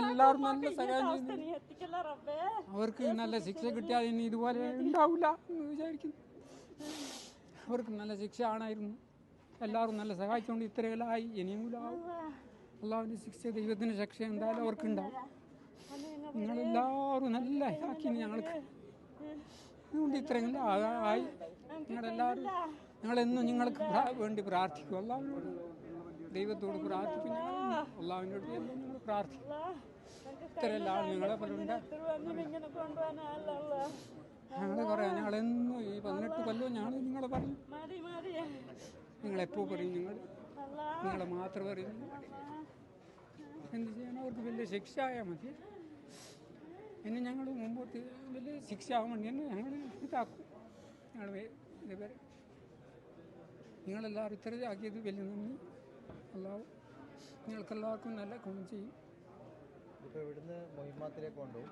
എല്ലാവരും നല്ല സഹായം അവർക്ക് നല്ല ശിക്ഷ കിട്ടിയാൽ ഇനി ഇതുപോലെ ഉണ്ടാവില്ല എന്ന് വിചാരിക്കുന്നു. അവർക്ക് നല്ല ശിക്ഷ ആണായിരുന്നു. എല്ലാവരും നല്ല സഹായിച്ചുകൊണ്ട് ഇത്രയെല്ലാമായി ഇനിയും കൂടെ ആവും അള്ളാഹുവിന്റെ ശിക്ഷ ദൈവത്തിന് ശിക്ഷ എന്തായാലും അവർക്കുണ്ടാവും. നിങ്ങളെല്ലാവരും നല്ല ഇതാക്കി ഞങ്ങൾക്ക്. അതുകൊണ്ട് ഇത്രയും ആയി. നിങ്ങളെല്ലാവരും ഞങ്ങളെന്നും നിങ്ങൾക്ക് വേണ്ടി പ്രാർത്ഥിക്കും. അള്ളാഹുവിനോട് ദൈവത്തോട് പ്രാർത്ഥിക്കും ഞങ്ങൾ അള്ളാഹുവിനോട് എല്ലാം ഞങ്ങൾ പ്രാർത്ഥിക്കും ഇത്രയെല്ലാം ഇങ്ങനെ കൊണ്ടുപോകാനല്ല ഞങ്ങൾ പറയാം ഞങ്ങളെന്നും ഈ പതിനെട്ട് കൊല്ലവും ഞങ്ങൾ നിങ്ങളെ പറഞ്ഞു. നിങ്ങളെപ്പോ പറയും അല്ല നിങ്ങളെ മാത്രം പറയും. എന്ത് ചെയ്യണം അവർക്ക് വലിയ ശിക്ഷ ആയാൽ മതി. ഇനി ഞങ്ങൾ മുമ്പോട്ട് വലിയ ശിക്ഷ ആവാൻ വേണ്ടി തന്നെ ഞങ്ങൾ ഇതാക്കും. ഞങ്ങൾ നിങ്ങളെല്ലാവരും ഇത്ര ആക്കിയത് വലിയ നന്ദി. അല്ലാതെ നിങ്ങൾക്കെല്ലാവർക്കും നല്ല ഗുണം ഇപ്പോൾ ഇവിടുന്ന് മൊഹിമാത്തിലേക്ക് കൊണ്ടുപോകും.